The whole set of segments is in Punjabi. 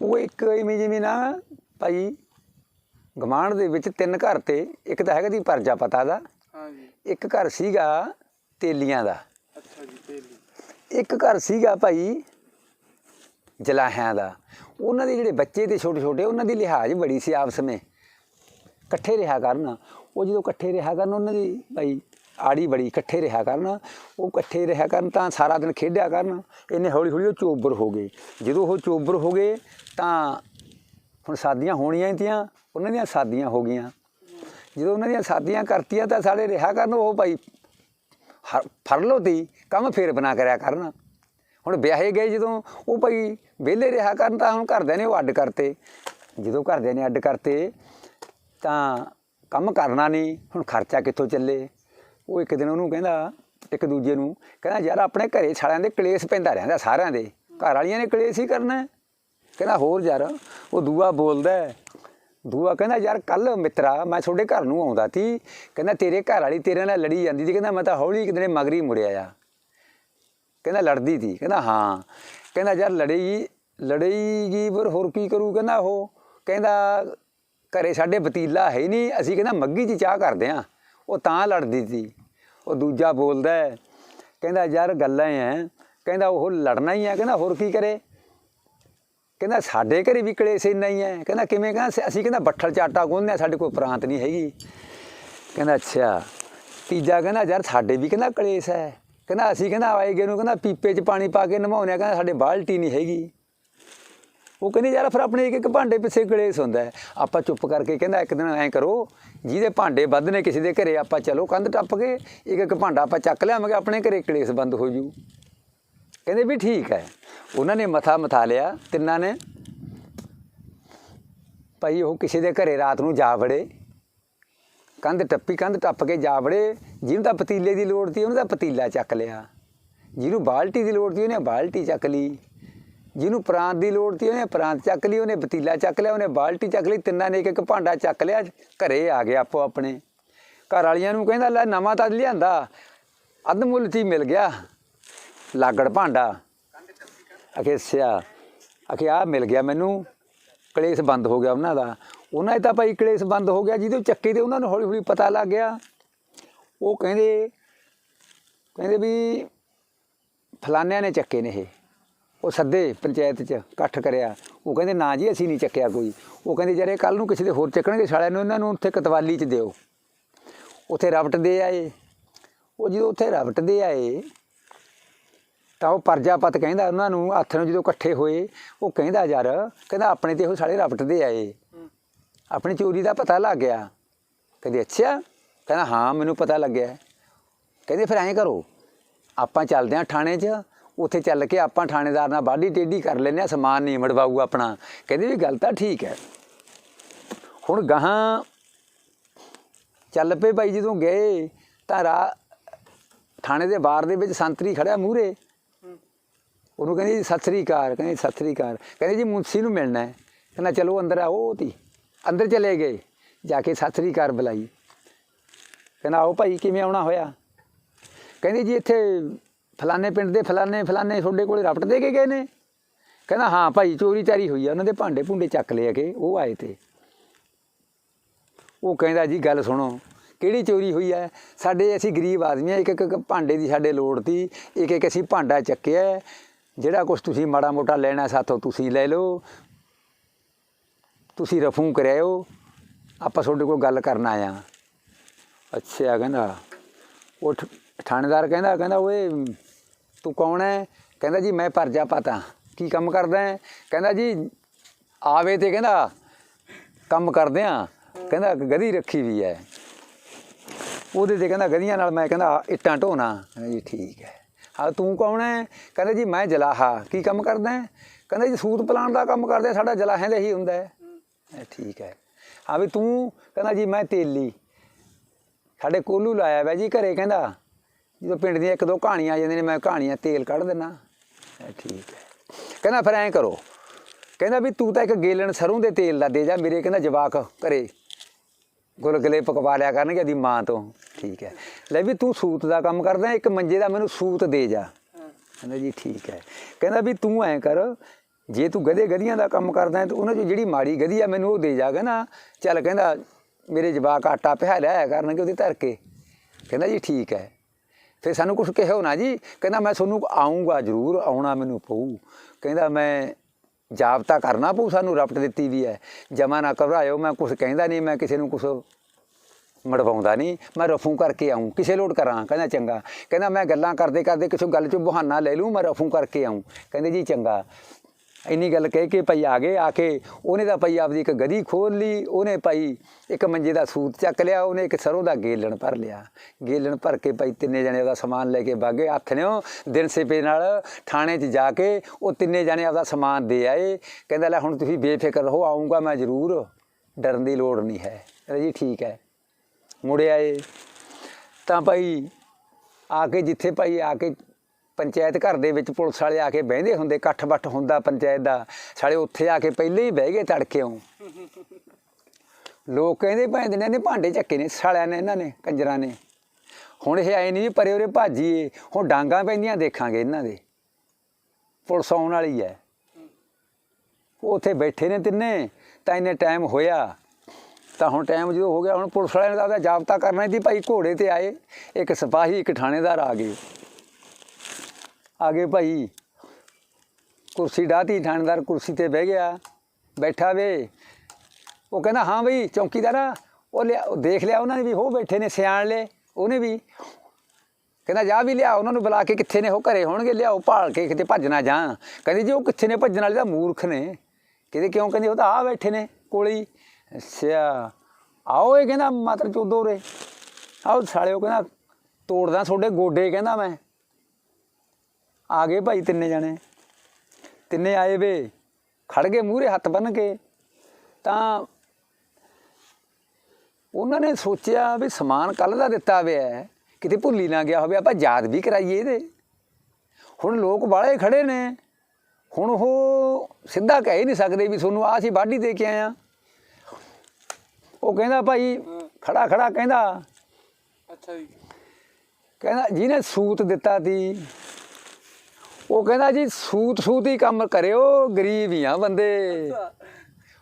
ਉਹ ਇੱਕ ਇਵੇਂ ਜਿਵੇਂ ਨਾ ਭਾਈ ਗਮਾਂਡ ਦੇ ਵਿੱਚ ਤਿੰਨ ਘਰ ਤੇ ਇੱਕ ਤਾਂ ਹੈਗਾ ਦੀ ਪਰਜਾ ਪਤਾ ਦਾ ਹਾਂਜੀ। ਇੱਕ ਘਰ ਸੀਗਾ ਤੇਲੀਆਂ ਦਾ। ਅੱਛਾ ਜੀ ਤੇਲੀ। ਇੱਕ ਘਰ ਸੀਗਾ ਭਾਈ ਜਲਾਹਿਆਂ ਦਾ। ਉਹਨਾਂ ਦੇ ਜਿਹੜੇ ਬੱਚੇ ਤੇ ਛੋਟੇ ਛੋਟੇ ਉਹਨਾਂ ਦੀ ਲਿਹਾਜ਼ ਬੜੀ ਸੀ ਆਪਸ ਵਿੱਚ। ਇਕੱਠੇ ਰਿਹਾ ਕਰਨ। ਉਹ ਜਦੋਂ ਇਕੱਠੇ ਰਿਹਾ ਕਰਨ ਉਹਨਾਂ ਦੀ ਭਾਈ ਆੜੀ ਬੜੀ ਇਕੱਠੇ ਰਿਹਾ ਕਰਨ। ਉਹ ਇਕੱਠੇ ਰਿਹਾ ਕਰਨ ਤਾਂ ਸਾਰਾ ਦਿਨ ਖੇਡਿਆ ਕਰਨ। ਇੰਨੇ ਹੌਲੀ ਹੌਲੀ ਉਹ ਚੋਬਰ ਹੋ ਗਏ। ਜਦੋਂ ਉਹ ਚੋਬਰ ਹੋ ਗਏ ਤਾਂ ਹੁਣ ਸਾਦੀਆਂ ਹੋਣੀਆਂ ਹੀ ਤੀਆਂ, ਉਹਨਾਂ ਦੀਆਂ ਸਾਦੀਆਂ ਹੋ ਗਈਆਂ। ਜਦੋਂ ਉਹਨਾਂ ਦੀਆਂ ਸਾਦੀਆਂ ਕਰਤੀਆਂ ਤਾਂ ਸਾਡੇ ਰਿਹਾ ਕਰਨ ਉਹ ਭਾਈ ਹਰ- ਫੜ ਲਓ ਤੀ ਕੰਮ ਫੇਰ ਬਣਾ ਕਰਿਆ ਕਰਨ। ਹੁਣ ਵਿਆਹੇ ਗਏ ਜਦੋਂ ਉਹ ਭਾਈ ਵਿਹਲੇ ਰਿਹਾ ਕਰਨ ਤਾਂ ਹੁਣ ਘਰਦਿਆਂ ਨੇ ਉਹ ਅੱਡ ਕਰਤੇ। ਜਦੋਂ ਘਰਦਿਆਂ ਨੇ ਅੱਡ ਕਰਤੇ ਤਾਂ ਕੰਮ ਕਰਨਾ ਨਹੀਂ, ਹੁਣ ਖਰਚਾ ਕਿੱਥੋਂ ਚੱਲੇ? ਉਹ ਇੱਕ ਦਿਨ ਉਹਨੂੰ ਕਹਿੰਦਾ, ਇੱਕ ਦੂਜੇ ਨੂੰ, ਕਹਿੰਦਾ, ਯਾਰ ਆਪਣੇ ਘਰੇ ਸਾਲਿਆਂ ਦੇ ਕਲੇਸ਼ ਪੈਂਦਾ ਰਹਿੰਦਾ ਸਾਰਿਆਂ ਦੇ। ਘਰ ਵਾਲੀਆਂ ਨੇ ਕਲੇਸ਼ ਹੀ ਕਰਨਾ ਕਹਿੰਦਾ, ਹੋਰ ਯਾਰ, ਉਹ ਦੂਆ ਬੋਲਦਾ ਦੂਆ ਕਹਿੰਦਾ, ਯਾਰ, ਕੱਲ ਮਿੱਤਰਾ, ਮੈਂ ਤੁਹਾਡੇ ਘਰ ਨੂੰ ਆਉਂਦਾ ਸੀ। ਕਹਿੰਦਾ, ਤੇਰੇ ਘਰ ਵਾਲੀ ਤੇਰੇ ਨਾਲ ਲੜੀ ਜਾਂਦੀ ਸੀ। ਕਹਿੰਦਾ, ਮੈਂ ਤਾਂ ਹੌਲੀ ਇੱਕ ਦਿਨੇ ਮਗਰੀ ਮੁੜਿਆ ਆ। ਕਹਿੰਦਾ, ਲੜਦੀ ਸੀ। ਕਹਿੰਦਾ, ਹਾਂ। ਕਹਿੰਦਾ, ਯਾਰ ਲੜੇਗੀ ਲੜੇਗੀ ਪਰ ਹੋਰ ਕੀ ਕਰੂ? ਕਹਿੰਦਾ, ਉਹ ਕਹਿੰਦਾ, ਘਰੇ ਸਾਡੇ ਪਤੀਲਾ ਹੈ ਹੀ ਨਹੀਂ। ਅਸੀਂ ਕਹਿੰਦਾ, ਮੱਗੀ 'ਚ ਚਾਹ ਕਰਦੇ ਆ ਉਹ ਤਾਂ ਲੜਦੀ ਸੀ। ਉਹ ਦੂਜਾ ਬੋਲਦਾ ਕਹਿੰਦਾ, ਯਾਰ, ਗੱਲਾਂ ਐ। ਕਹਿੰਦਾ, ਉਹ ਲੜਨਾ ਹੀ ਆ। ਕਹਿੰਦਾ, ਹੋਰ ਕੀ ਕਰੇ? ਕਹਿੰਦਾ ਸਾਡੇ ਘਰੇ ਵੀ ਕਲੇਸ਼ ਇੰਨਾ ਹੀ ਹੈ। ਕਹਿੰਦਾ ਕਿਵੇਂ ਕਹਿੰਦਾ ਅਸੀਂ- ਕਹਿੰਦਾ ਬੱਠਲ ਚ ਆਟਾ ਗੁੰਨਦੇ ਹਾਂ, ਸਾਡੇ ਕੋਲ ਪ੍ਰਾਂਤ ਨਹੀਂ ਹੈਗੀ। ਕਹਿੰਦਾ ਅੱਛਾ। ਤੀਜਾ ਕਹਿੰਦਾ ਯਾਰ ਸਾਡੇ ਵੀ ਕਹਿੰਦਾ ਕਲੇਸ਼ ਹੈ। ਕਹਿੰਦਾ ਅਸੀਂ ਕਹਿੰਦਾ ਆਏਗੇ ਨੂੰ ਕਹਿੰਦਾ ਪੀਪੇ 'ਚ ਪਾਣੀ ਪਾ ਕੇ ਨਮਾਉਂਦੇ ਹਾਂ, ਕਹਿੰਦਾ ਸਾਡੇ ਬਾਲਟੀ ਨਹੀਂ ਹੈਗੀ। ਉਹ ਕਹਿੰਦੇ ਯਾਰ ਫਿਰ ਆਪਣੇ ਇੱਕ ਇੱਕ ਭਾਂਡੇ ਪਿੱਛੇ ਕਲੇਸ਼ ਹੁੰਦਾ ਹੈ। ਆਪਾਂ ਚੁੱਪ ਕਰਕੇ ਕਹਿੰਦਾ ਇੱਕ ਦਿਨ ਐਂ ਕਰੋ, ਜਿਹਦੇ ਭਾਂਡੇ ਵੱਧ ਨੇ ਕਿਸੇ ਦੇ ਘਰੇ ਆਪਾਂ ਚਲੋ ਕੰਧ ਟੱਪ ਕੇ ਇੱਕ ਇੱਕ ਭਾਂਡਾ ਆਪਾਂ ਚੱਕ ਲਿਆਵਾਂਗੇ, ਆਪਣੇ ਘਰੇ ਕਲੇਸ਼ ਬੰਦ ਹੋ ਜੂ। ਕਹਿੰਦੇ ਵੀ ਠੀਕ ਹੈ। ਉਹਨਾਂ ਨੇ ਮਥਾ ਮਥਾ ਲਿਆ, ਤਿੰਨਾਂ ਨੇ। ਭਾਈ ਉਹ ਕਿਸੇ ਦੇ ਘਰੇ ਰਾਤ ਨੂੰ ਜਾ ਵੜੇ। ਕੰਧ ਟੱਪੀ, ਕੰਧ ਟੱਪ ਕੇ ਜਾ ਵੜੇ। ਜਿਹਨੂੰ ਤਾਂ ਪਤੀਲੇ ਦੀ ਲੋੜ ਸੀ, ਉਹਨੇ ਤਾਂ ਪਤੀਲਾ ਚੱਕ ਲਿਆ। ਜਿਹਨੂੰ ਬਾਲਟੀ ਦੀ ਲੋੜ ਸੀ, ਉਹਨੇ ਬਾਲਟੀ ਚੱਕ ਲਈ। ਜਿਹਨੂੰ ਪ੍ਰਾਂਤ ਦੀ ਲੋੜ ਸੀ, ਉਹਨੇ ਪ੍ਰਾਂਤ ਚੱਕ ਲਈ, ਉਹਨੇ ਪਤੀਲਾ ਚੱਕ ਲਿਆ, ਉਹਨੇ ਬਾਲਟੀ ਚੱਕ ਲਈ। ਤਿੰਨਾਂ ਨੇ ਇੱਕ ਇੱਕ ਭਾਂਡਾ ਚੱਕ ਲਿਆ, ਘਰੇ ਆ ਗਏ ਆਪੋ ਆਪਣੇ। ਘਰ ਵਾਲੀਆਂ ਨੂੰ ਕਹਿੰਦਾ, ਲੈ ਨਵਾਂ ਤਾਂ ਲਿਆਂਦਾ। ਅੱਧ ਮੁੱਲ 'ਚ ਹੀ ਮਿਲ ਗਿਆ। ਲਾਗੜ ਭਾਂਡਾ। ਅਖੇ ਸਿਆ ਅਖੇ ਆ ਮਿਲ ਗਿਆ ਮੈਨੂੰ। ਕਲੇਸ਼ ਬੰਦ ਹੋ ਗਿਆ ਉਹਨਾਂ ਦਾ। ਉਹਨਾਂ ਦਾ ਤਾਂ ਭਾਈ ਕਲੇਸ਼ ਬੰਦ ਹੋ ਗਿਆ, ਜਿਹਦੇ ਚੱਕੇ ਤੇ ਉਹਨਾਂ ਨੂੰ ਹੌਲੀ ਹੌਲੀ ਪਤਾ ਲੱਗ ਗਿਆ। ਉਹ ਕਹਿੰਦੇ ਕਹਿੰਦੇ ਵੀ ਫਲਾਨਿਆਂ ਨੇ ਚੱਕੇ ਨੇ ਇਹ। ਉਹ ਸੱਦੇ ਪੰਚਾਇਤ 'ਚ, ਇਕੱਠ ਕਰਿਆ। ਉਹ ਕਹਿੰਦੇ, ਨਾ ਜੀ, ਅਸੀਂ ਨਹੀਂ ਚੱਕਿਆ ਕੋਈ। ਉਹ ਕਹਿੰਦੇ ਜਰੇ ਕੱਲ ਨੂੰ ਕਿਸੇ ਦੇ ਹੋਰ ਚੱਕਣਗੇ ਸਾਲਿਆਂ ਨੂੰ, ਇਹਨਾਂ ਨੂੰ ਉੱਥੇ ਕਤਵਾਲੀ 'ਚ ਦਿਓ। ਉੱਥੇ ਰਬਟ ਦੇ ਆਏ। ਉਹ ਜਦੋਂ ਉੱਥੇ ਰਬਟ ਦੇ ਆਏ ਤਾਂ ਉਹ ਪਰਜਾਪਤ ਕਹਿੰਦਾ ਉਹਨਾਂ ਨੂੰ ਹੱਥ ਨੂੰ ਜਦੋਂ ਇਕੱਠੇ ਹੋਏ, ਉਹ ਕਹਿੰਦਾ, ਯਾਰ, ਕਹਿੰਦਾ, ਆਪਣੇ ਤੇ ਉਹ ਸਾਲੇ ਰਬਟਦੇ ਆਏ। ਆਪਣੀ ਚੋਰੀ ਦਾ ਪਤਾ ਲੱਗ ਗਿਆ। ਕਹਿੰਦੇ, ਅੱਛਾ। ਕਹਿੰਦਾ, ਹਾਂ, ਮੈਨੂੰ ਪਤਾ ਲੱਗਿਆ। ਕਹਿੰਦੇ, ਫਿਰ ਐਂ ਕਰੋ, ਆਪਾਂ ਚੱਲਦੇ ਹਾਂ ਥਾਣੇ 'ਚ। ਉੱਥੇ ਚੱਲ ਕੇ ਆਪਾਂ ਥਾਣੇਦਾਰ ਨਾਲ ਬਾਡੀ ਟੇਢੀ ਕਰ ਲੈਂਦੇ ਆ, ਸਮਾਨ ਨਹੀਂ ਮੜਵਾਊ ਆਪਣਾ। ਕਹਿੰਦੇ, ਵੀ ਗੱਲ ਤਾਂ ਠੀਕ ਹੈ। ਹੁਣ ਗਾਹਾਂ ਚੱਲ ਪਏ ਭਾਈ ਜਦੋਂ ਗਏ ਤਾਂ ਰਾ, ਥਾਣੇ ਦੇ ਬਾਹਰ ਦੇ ਵਿੱਚ ਸੰਤਰੀ ਖੜਿਆ ਮੂਹਰੇ। ਉਹਨੂੰ ਕਹਿੰਦੇ ਜੀ ਸਤਿ ਸ੍ਰੀ ਅਕਾਲ, ਕਹਿੰਦੇ ਸਤਿ ਸ੍ਰੀ ਅਕਾਲ। ਕਹਿੰਦੇ ਜੀ ਮੁੰਸੀ ਨੂੰ ਮਿਲਣਾ ਹੈ। ਕਹਿੰਦਾ ਚਲੋ ਅੰਦਰ ਆਓ ਉਹ ਤੀ। ਅੰਦਰ ਚਲੇ ਗਏ। ਜਾ ਕੇ ਸਤਿ ਸ੍ਰੀ ਅਕਾਲ ਬੁਲਾਈ। ਕਹਿੰਦਾ ਆਓ ਭਾਈ, ਕਿਵੇਂ ਆਉਣਾ ਹੋਇਆ? ਕਹਿੰਦੇ ਜੀ ਇੱਥੇ ਫਲਾਣੇ ਪਿੰਡ ਦੇ ਫਲਾਣੇ ਫਲਾਣੇ ਤੁਹਾਡੇ ਕੋਲੇ ਰਪਟ ਦੇ ਕੇ ਗਏ ਨੇ। ਕਹਿੰਦਾ ਹਾਂ ਭਾਈ, ਚੋਰੀ ਚਾਰੀ ਹੋਈ ਆ। ਉਹਨਾਂ ਦੇ ਭਾਂਡੇ ਭੁੰਡੇ ਚੱਕ ਲਿਆ ਕੇ, ਉਹ ਆਏ ਤੇ। ਉਹ ਕਹਿੰਦਾ ਜੀ ਗੱਲ ਸੁਣੋ, ਕਿਹੜੀ ਚੋਰੀ ਹੋਈ ਹੈ ਸਾਡੇ ਅਸੀਂ ਗਰੀਬ ਆਦਮੀ ਆ ਇੱਕ ਇੱਕ ਭਾਂਡੇ ਦੀ ਸਾਡੇ ਲੋੜ ਤੀ। ਇੱਕ ਇੱਕ ਅਸੀਂ ਭਾਂਡਾ ਚੱਕਿਆ। ਜਿਹੜਾ ਕੁਝ ਤੁਸੀਂ ਮਾੜਾ ਮੋਟਾ ਲੈਣਾ ਸਾਥੋਂ ਤੁਸੀਂ ਲੈ ਲਓ, ਤੁਸੀਂ ਰਫੂ ਕਰਿਓ ਆਪਾਂ ਤੁਹਾਡੇ ਕੋਲ ਗੱਲ ਕਰਨ ਆਇਆ ਅੱਛਾ, ਕਹਿੰਦਾ, ਉਹ ਠ- ਥਾਣੇਦਾਰ ਕਹਿੰਦਾ ਕਹਿੰਦਾ, ਓਏ, ਤੂੰ ਕੌਣ ਹੈ ਕਹਿੰਦਾ ਜੀ, ਮੈਂ ਪਰਜਾ ਪਤਾ ਕੀ ਕੰਮ ਕਰਦਾ ਹੈ ਕਹਿੰਦਾ ਜੀ, ਆਵੇ ਤੇ ਕਹਿੰਦਾ, ਕੰਮ ਕਰਦੇ ਆ ਕਹਿੰਦਾ, ਗਧੀ ਰੱਖੀ ਵੀ ਹੈ ਉਹਦੇ ਤੇ ਕਹਿੰਦਾ, ਗਧੀਆਂ ਨਾਲ ਮੈਂ ਕਹਿੰਦਾ, ਇੱਟਾਂ ਢੋਣਾ। ਕਹਿੰਦਾ ਜੀ, ਠੀਕ ਹੈ ਹਾਂ ਤੂੰ ਕੌਣ ਹੈ ਕਹਿੰਦਾ ਜੀ ਮੈਂ ਜਲਾਹਾ, ਕੀ ਕੰਮ ਕਰਦਾ ਹੈ ਕਹਿੰਦਾ ਜੀ ਸੂਤ ਪਲਾਣ ਦਾ ਕੰਮ ਕਰਦੇ, ਸਾਡਾ ਜਲਾਹੇ ਦਾ ਹੀ ਹੁੰਦਾ ਹੈ ਠੀਕ ਹੈ ਹਾਂ ਵੀ ਤੂੰ ਕਹਿੰਦਾ ਜੀ ਮੈਂ ਤੇਲੀ। ਸਾਡੇ ਕੋਲੂ ਲਾਇਆ ਵੈ ਜੀ ਘਰੇ ਕਹਿੰਦਾ। ਜਦੋਂ ਪਿੰਡ ਦੀਆਂ ਇੱਕ ਦੋ ਕਹਾਣੀਆਂ ਆ ਜਾਂਦੀਆਂ ਨੇ, ਮੈਂ ਕਹਾਣੀਆਂ ਤੇਲ ਕੱਢ ਦਿੰਦਾ ਮੈਂ ਠੀਕ ਹੈ ਕਹਿੰਦਾ ਫਿਰ ਐਂ ਕਰੋ। ਕਹਿੰਦਾ ਵੀ ਤੂੰ ਤਾਂ ਇੱਕ ਗੇਲਣ ਸਰੋਂ ਦੇ ਤੇਲ ਦਾ ਦੇ ਜਾ, ਮੇਰੇ ਕਹਿੰਦਾ ਜਵਾਕ ਘਰੇ। ਗੁਲਗਲੇ ਪਕਵਾ ਲਿਆ ਕਰਨਗੇ ਦੀ ਮਾਂ ਤੋਂ। ਠੀਕ ਹੈ। ਲੈ ਵੀ ਤੂੰ ਸੂਤ ਦਾ ਕੰਮ ਕਰਦਾ ਇੱਕ ਮੰਜੇ ਦਾ ਮੈਨੂੰ ਸੂਤ ਦੇ ਜਾ। ਕਹਿੰਦਾ ਜੀ ਠੀਕ ਹੈ। ਕਹਿੰਦਾ ਵੀ ਤੂੰ ਐਂ ਕਰ, ਜੇ ਤੂੰ ਗਧੇ ਗਧੀਆਂ ਦਾ ਕੰਮ ਕਰਦਾ ਤਾਂ ਉਹਨਾਂ 'ਚੋਂ ਜਿਹੜੀ ਮਾੜੀ ਗਧੀ ਆ ਮੈਨੂੰ ਉਹ ਦੇ ਜਾਗਾ ਨਾ। ਚੱਲ ਕਹਿੰਦਾ, ਮੇਰੇ ਜਵਾਕ ਆਟਾ ਪਿਹਾ ਲਿਆ ਕਰਨਗੇ ਉਹਦੇ ਧਰ ਕੇ ਕਹਿੰਦਾ ਜੀ ਠੀਕ ਹੈ। ਫਿਰ ਸਾਨੂੰ ਕੁਝ ਕਿਹੋ ਨਾ ਜੀ, ਕਹਿੰਦਾ ਮੈਂ ਤੁਹਾਨੂੰ ਆਉਂਗਾ ਜ਼ਰੂਰ, ਆਉਣਾ ਮੈਨੂੰ ਪਊ। ਕਹਿੰਦਾ ਮੈਂ ਜਾਬਤਾ ਕਰਨਾ ਪਊ, ਸਾਨੂੰ ਰਪਟ ਦਿੱਤੀ ਵੀ ਹੈ। ਜਮਾ ਨਾ ਘਬਰਾਇਓ, ਮੈਂ ਕੁਝ ਕਹਿੰਦਾ ਨਹੀਂ, ਮੈਂ ਕਿਸੇ ਨੂੰ ਕੁਝ ਮੜਵਾਉਂਦਾ ਨਹੀਂ, ਮੈਂ ਰਫੂ ਕਰਕੇ ਆਉਂ ਕਿਸੇ ਲੋਟ ਕਰਾਂ, ਕਹਿੰਦਾ ਚੰਗਾ। ਕਹਿੰਦਾ ਮੈਂ ਗੱਲਾਂ ਕਰਦੇ ਕਰਦੇ ਕਿਸੇ ਗੱਲ ਚੋਂ ਬਹਾਨਾ ਲੈ ਲੂੰ ਮੈਂ ਰਫੂ ਕਰਕੇ ਆਉਂ ਕਹਿੰਦੇ ਜੀ ਚੰਗਾ। ਇੰਨੀ ਗੱਲ ਕਹਿ ਕੇ ਭਾਈ ਆ ਗਏ, ਆ ਕੇ ਉਹਨੇ ਤਾਂ ਭਾਈ ਆਪਦੀ ਇੱਕ ਗਦੀ ਖੋਲ ਲਈ, ਉਹਨੇ ਭਾਈ ਇੱਕ ਮੰਜੇ ਦਾ ਸੂਤ ਚੱਕ ਲਿਆ, ਉਹਨੇ ਇੱਕ ਸਰੋਂ ਦਾ ਗੇਲਣ ਭਰ ਲਿਆ। ਗੇਲਣ ਭਰ ਕੇ ਭਾਈ ਤਿੰਨੇ ਜਣੇ ਉਹਦਾ ਸਮਾਨ ਲੈ ਕੇ ਬਾਗੇ ਆਖਣਿਓ ਦਿਨ ਸੇਪੇ ਨਾਲ ਥਾਣੇ 'ਚ ਜਾ ਕੇ ਉਹ ਤਿੰਨੇ ਜਣੇ ਆਪਦਾ ਸਮਾਨ ਦੇ ਆਏ। ਕਹਿੰਦਾ ਲੈ ਹੁਣ ਤੁਸੀਂ ਬੇਫਿਕਰ ਰਹੋ ਆਉਂਗਾ ਮੈਂ ਜ਼ਰੂਰ, ਡਰਨ ਦੀ ਲੋੜ ਨਹੀਂ ਹੈ। ਕਹਿੰਦਾ ਜੀ ਠੀਕ ਹੈ। ਮੁੜੇ ਆਏ। ਤਾਂ ਭਾਈ ਆ ਕੇ ਜਿੱਥੇ ਭਾਈ ਆ ਕੇ ਪੰਚਾਇਤ ਘਰ ਦੇ ਵਿੱਚ ਪੁਲਿਸ ਵਾਲੇ ਆ ਕੇ ਬਹਿੰਦੇ ਹੁੰਦੇ ਇਕੱਠ ਬੱਠ ਹੁੰਦਾ ਪੰਚਾਇਤ ਦਾ। ਸਾਲੇ ਉੱਥੇ ਆ ਕੇ ਪਹਿਲੇ ਹੀ ਬਹਿ ਗਏ ਤੜਕਿਓਂ ਲੋਕ ਕਹਿੰਦੇ ਭੈਣ ਨੇ ਨੇ ਭਾਂਡੇ ਚੱਕੇ ਨੇ, ਸਾਲਿਆਂ ਨੇ ਇਹਨਾਂ ਨੇ, ਕੰਜਰਾਂ ਨੇ। ਹੁਣ ਇਹ ਆਏ ਨਹੀਂ ਪਰੇ ਉਰੇ ਭਾਜੀਏ, ਹੁਣ ਡਾਂਗਾ ਪੈਂਦੀਆਂ ਦੇਖਾਂਗੇ ਇਹਨਾਂ ਦੇ। ਪੁਲਿਸ ਆਉਣ ਵਾਲੀ ਹੈ। ਉਹ ਉੱਥੇ ਬੈਠੇ ਨੇ ਤਿੰਨੇ, ਤਾਂ ਇੰਨੇ ਟਾਈਮ ਹੋਇਆ। ਤਾਂ ਹੁਣ ਟਾਈਮ ਜਦੋਂ ਹੋ ਗਿਆ ਹੁਣ ਪੁਲਿਸ ਵਾਲਿਆਂ ਨੇ ਤਾਂ ਆਪਦਾ ਜਾਬਤਾ ਕਰਨਾ ਸੀ ਭਾਈ ਘੋੜੇ ਤੇ ਆਏ ਇੱਕ ਸਿਪਾਹੀ ਇੱਕ ਥਾਣੇਦਾਰ ਆ ਗਏ। ਆ ਗਏ ਭਾਈ। ਕੁਰਸੀ ਡਾਤੀ ਥਾਣੇਦਾਰ ਕੁਰਸੀ ਤੇ ਬਹਿ ਗਿਆ ਬੈਠਾ ਵੇ। ਉਹ ਕਹਿੰਦਾ ਹਾਂ ਬਈ ਚੌਕੀਦਾਰ ਆ, ਉਹ ਲਿਆ ਦੇਖ ਲਿਆ ਉਹਨਾਂ ਨੇ ਵੀ ਹੋ ਬੈਠੇ ਨੇ ਸਿਆਣ ਲੈ ਉਹਨੇ ਵੀ। ਕਹਿੰਦਾ ਜਾ ਵੀ ਲਿਆ ਉਹਨਾਂ ਨੂੰ ਬੁਲਾ ਕੇ ਕਿੱਥੇ ਨੇ ਉਹ ਘਰੇ ਹੋਣਗੇ ਲਿਆਓ ਭਾਲ ਕੇ ਕਿਤੇ ਭੱਜ ਨਾ ਜਾ ਕਹਿੰਦੀ ਜੀ ਉਹ ਕਿੱਥੇ ਨੇ ਭੱਜਣ ਵਾਲੇ ਤਾਂ ਮੂਰਖ ਨੇ। ਕਹਿੰਦੇ ਕਿਉਂ? ਕਹਿੰਦੇ ਉਹ ਤਾਂ ਆ ਬੈਠੇ ਨੇ ਕੋਲੇ ਹੀ। ਅੱਛਾ। ਆਓ ਇਹ ਕਹਿੰਦਾ ਮਾਤਰ ਚੋਦੋ ਰੇ ਆਓ ਸਾਲਿਓ ਕਹਿੰਦਾ ਤੋੜਦਾ ਤੁਹਾਡੇ ਗੋਡੇ ਕਹਿੰਦਾ ਮੈਂ। ਆ ਗਏ ਭਾਈ ਤਿੰਨੇ ਜਾਣੇ। ਤਿੰਨੇ ਆਏ ਵੇ। ਖੜ ਗਏ ਮੂਹਰੇ ਹੱਥ ਬੰਨ ਕੇ। ਤਾਂ ਉਹਨਾਂ ਨੇ ਸੋਚਿਆ ਵੀ ਸਮਾਨ ਕੱਲ ਦਾ ਦਿੱਤਾ ਹੋਇਆ ਕਿਤੇ ਭੁੱਲੀ ਨਾ ਗਿਆ ਹੋਵੇ, ਆਪਾਂ ਯਾਦ ਵੀ ਕਰਾਈਏ ਇਹਦੇ। ਹੁਣ ਲੋਕ ਬਾਲੇ ਖੜੇ ਨੇ। ਹੁਣ ਉਹ ਸਿੱਧਾ ਕਹਿ ਹੀ ਨਹੀਂ ਸਕਦੇ ਵੀ ਤੁਹਾਨੂੰ ਆਹ ਸੀ ਬਾਢੀ ਦੇ ਕੇ ਆਇਆ ਉਹ ਕਹਿੰਦਾ ਭਾਈ ਖੜਾ ਖੜਾ ਕਹਿੰਦਾ। ਅੱਛਾ ਜੀ। ਕਹਿੰਦਾ ਜਿਹਨੇ ਸੂਤ ਦਿੱਤਾ ਤੀ ਉਹ ਕਹਿੰਦਾ ਜੀ ਸੂਤ ਸੂਤ ਹੀ ਕੰਮ ਕਰਿਓ ਗਰੀਬ ਹੀ ਆ ਬੰਦੇ।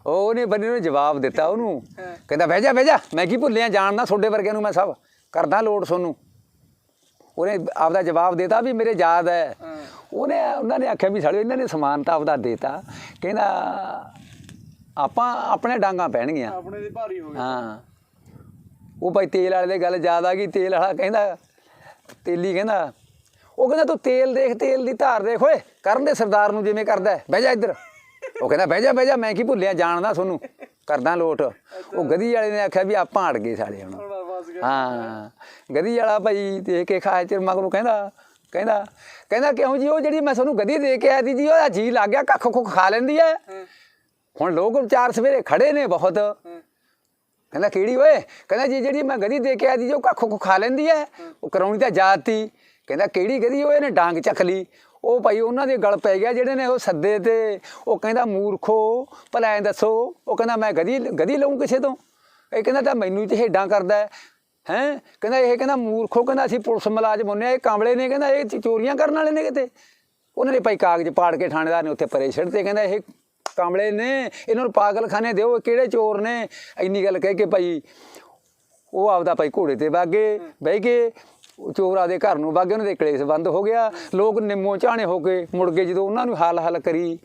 ਉਹ ਉਹਨੇ ਬੰਦੇ ਨੂੰ ਜਵਾਬ ਦਿੱਤਾ ਉਹਨੂੰ। ਕਹਿੰਦਾ ਬਹਿ ਜਾ ਬਹਿ ਜਾ ਮੈਂ ਕੀ ਭੁੱਲਿਆ ਜਾਣਦਾ ਤੁਹਾਡੇ ਵਰਗਿਆਂ ਨੂੰ ਮੈਂ ਸਭ। ਕਰਦਾ ਲੋੜ ਤੁਹਾਨੂੰ। ਉਹਨੇ ਆਪਦਾ ਜਵਾਬ ਦਿੱਤਾ ਵੀ ਮੇਰੇ ਯਾਦ ਹੈ। ਹਾਂ। ਉਹਨੇ ਉਹਨਾਂ ਨੇ ਆਖਿਆ ਵੀ ਸਾਲਿਓ ਇਹਨਾਂ ਨੇ ਸਮਾਨ ਤਾਂ ਆਪਦਾ ਦੇਤਾ। ਕਹਿੰਦਾ ਆਪਾਂ ਆਪਣੇ ਡਾਂਗਾ ਪੈਣਗੀਆਂ। ਆਪਣੇ ਦੇ ਭਾਰੀ ਹੋ ਗਏ। ਹਾਂ। ਉਹ ਭਾਈ ਤੇਲ ਵਾਲੇ ਦੀ ਗੱਲ ਆ ਗਈ ਤੇਲ ਵਾਲਾ ਕਹਿੰਦਾ ਤੇਲੀ ਕਹਿੰਦਾ ਉਹ ਕਹਿੰਦਾ ਤੂੰ ਤੇਲ ਦੇਖ ਤੇਲ ਦੀ ਧਾਰ ਦੇਖ ਓਏ ਕਰਨ ਦੇ ਸਰਦਾਰ ਨੂੰ ਜਿਵੇਂ ਕਰਦਾ। ਬਹਿ ਜਾ ਇੱਧਰ। ਉਹ ਕਹਿੰਦਾ ਬਹਿ ਜਾ ਬਹਿ ਜਾ ਮੈਂ ਕੀ ਭੁੱਲਿਆ ਜਾਣਦਾ ਤੁਹਾਨੂੰ। ਕਰਦਾ ਲੋਟ। ਉਹ ਗਧੀ ਵਾਲੇ ਨੇ ਆਖਿਆ ਵੀ ਆਪਾਂ ਅੜ ਗਏ ਸਾਲੇ ਹੁਣ। ਹਾਂ। ਗਧੀ ਵਾਲਾ ਭਾਈ ਦੇਖ ਕੇ ਖਾਏ ਚਿਰ ਮਗਰੋਂ ਕਹਿੰਦਾ ਕਹਿੰਦਾ ਕਹਿੰਦਾ ਕਿਉਂ ਜੀ ਉਹ ਜਿਹੜੀ ਮੈਂ ਤੁਹਾਨੂੰ ਗਧੀ ਦੇ ਕੇ ਆਈ ਸੀ ਜੀ ਉਹਦਾ ਜੀ ਲੱਗ ਗਿਆ ਕੱਖ ਕੁੱਖ ਖਾ ਲੈਂਦੀ ਹਾਂ। ਹੁਣ ਲੋਕ ਚਾਰ ਸਵੇਰੇ ਖੜੇ ਨੇ ਬਹੁਤ। ਕਹਿੰਦਾ ਕਿਹੜੀ ਓਏ? ਕਹਿੰਦਾ ਜੀ ਜਿਹੜੀ ਮੈਂ ਗਦੀ ਦੇ ਕੇ ਆਦੀ ਜੋ ਕੱਖ ਕੁ ਖਾ ਲੈਂਦੀ ਐ। ਉਹ ਕਰਾਉਣੀ ਤਾਂ ਜਾਤੀ ਕਹਿੰਦਾ ਕਿਹੜੀ ਗਦੀ ਓਏ ਇਹਨੇ ਡਾਂਗ ਚੱਕ ਲਈ? ਉਹ ਭਾਈ ਉਹਨਾਂ ਦੇ ਗਲ ਪੈ ਗਿਆ ਜਿਹੜੇ ਨੇ ਉਹ ਸੱਦੇ ਤੇ। ਉਹ ਕਹਿੰਦਾ ਮੂਰਖੋ ਭਲਾ ਐਂ ਦੱਸੋ। ਉਹ ਕਹਿੰਦਾ ਮੈਂ ਗਦੀ ਗਦੀ ਲਊਂ ਕਿਸੇ ਤੋਂ? ਇਹ ਕਹਿੰਦਾ ਤਾਂ ਮੈਨੂੰ ਤੇ ਹੇਡਾਂ ਕਰਦਾ ਹੈ? ਕਹਿੰਦਾ ਇਹ ਕਹਿੰਦਾ ਮੂਰਖੋ ਕਹਿੰਦਾ ਅਸੀਂ ਪੁਲਿਸ ਮੁਲਾਜ਼ਮ ਹੁੰਨੇ ਆ ਇਹ ਕਾਂਬਲੇ ਨੇ। ਕਹਿੰਦਾ ਇਹ ਚੋਰੀਆਂ ਕਰਨ ਵਾਲੇ ਨੇ ਕਿਤੇ? ਉਹਨਾਂ ਨੇ ਭਾਈ ਕਾਗਜ਼ ਪਾੜ ਕੇ ਥਾਣੇਦਾਰ ਨੇ ਉੱਥੇ ਪਰੇ ਛੱਡਤੇ ਕਹਿੰਦਾ ਇਹ ਕਾਂਬਲੇ ਨੇ, ਇਹਨਾਂ ਨੂੰ ਪਾਗਲਖਾਨੇ ਦਿਓ ਕਿਹੜੇ ਚੋਰ ਨੇ? ਇੰਨੀ ਗੱਲ ਕਹਿ ਕੇ ਭਾਈ, ਉਹ ਆਪਦਾ ਭਾਈ ਘੋੜੇ ਤੇ ਵਾਗੇ ਬਹਿ ਕੇ ਉਹ ਦੇ ਘਰ ਨੂੰ ਵਾਗੇ ਉਹਨਾਂ ਦੇ ਕਲੇਸ਼ ਬੰਦ ਹੋ ਗਿਆ, ਲੋਕ ਨਿੰਮੋ ਝਾਣੇ ਹੋ ਕੇ ਮੁੜ ਗਏ ਜਦੋਂ ਉਹਨਾਂ ਨੂੰ ਹਾਲ ਹਾਲ ਕਰੀ।